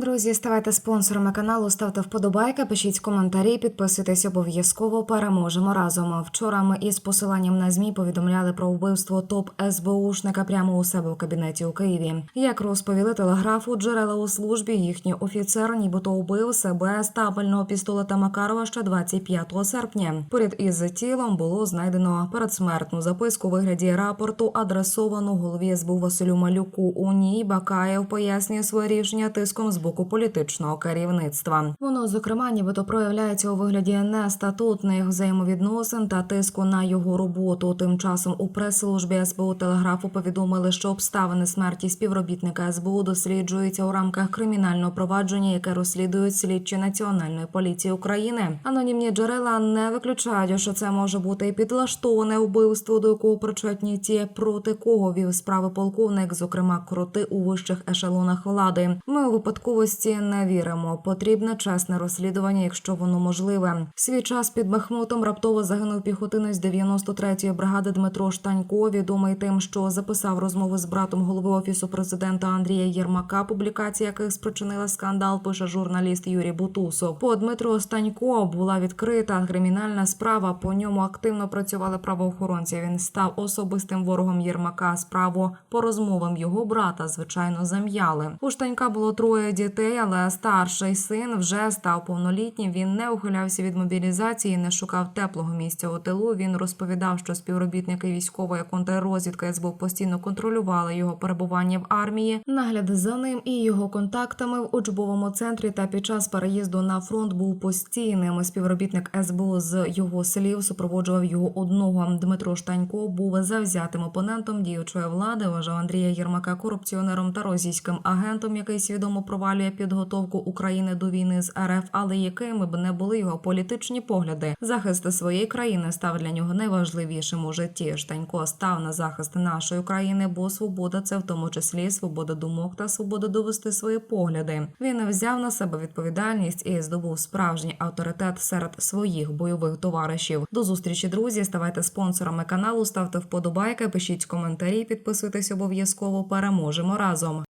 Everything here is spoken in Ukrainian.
друзі, ставайте спонсорами каналу, ставте вподобайки, пишіть коментарі, підписуйтесь обов'язково. Переможемо разом. Вчора ми із посиланням на змі повідомляли про вбивство топ СБУшника прямо у себе в кабінеті у Києві. Як розповіли телеграфу, джерела у службі їхній офіцер, нібито убив себе з табельного пістолета Макарова ще 25 серпня. Поряд із тілом було знайдено передсмертну записку у вигляді рапорту, адресовану голові СБУ Василю Малюку. У ній Бакаєв пояснює своє рішення тиском з боку політичного керівництва. Воно, зокрема, нібито проявляється у вигляді нестатутних взаємовідносин та тиску на його роботу. Тим часом у прес-службі СБУ телеграфу повідомили, що обставини смерті співробітника СБУ досліджуються у рамках кримінального провадження, яке розслідують слідчі національної поліції України. Анонімні джерела не виключають, що це може бути і підлаштоване вбивство, до якого причетні ті, проти кого вів справи полковник, зокрема кроти у вищих ешелонах влади. Ми у випадковості не віримо. Потрібне чесне розслідування, якщо воно можливе. Свій час під Бахмутом раптово загинув піхотинець 93-ї бригади Дмитро Штанько, відомий тим, що записав розмови з братом голови офісу президента Андрія Єрмака, публікація яких спричинила скандал. Пише журналіст Юрій Бутусов. По Дмитру Станько була відкрита кримінальна справа. По ньому активно працювали правоохоронці. Він став особистим ворогом Єрмака. Справу по розмовам його брата, звичайно, зам'яли. У Штанька було троє дітей, але старший син вже став повнолітнім. Він не ухилявся від мобілізації, не шукав теплого місця у тилу. Він розповідав, що співробітники військової контррозвідки СБУ постійно контролювали його перебування в армії. Нагляд за ним і його контактами в учбовому центрі та під час переїзду на фронт був постійним. Співробітник СБУ з його слів супроводжував його одного. Дмитро Штанько був завзятим опонентом діючої влади. Вважав Андрія Єрмака корупціонером та російським агентом, який свідомо провалює підготовку України до війни з РФ, але якими б не були його політичні погляди. Захист своєї країни став для нього найважливішим у житті. Штанько став на захист нашої країни, бо свобода це в тому числі свобода думок та свобода довести свої погляди. Він взяв на себе відповідальність і здобув справжній авторитет серед своїх бойових товаришів. До зустрічі, друзі. Ставайте спонсорами каналу, ставте вподобайки, пишіть коментарі, підписуйтесь обов'язково. Переможемо разом.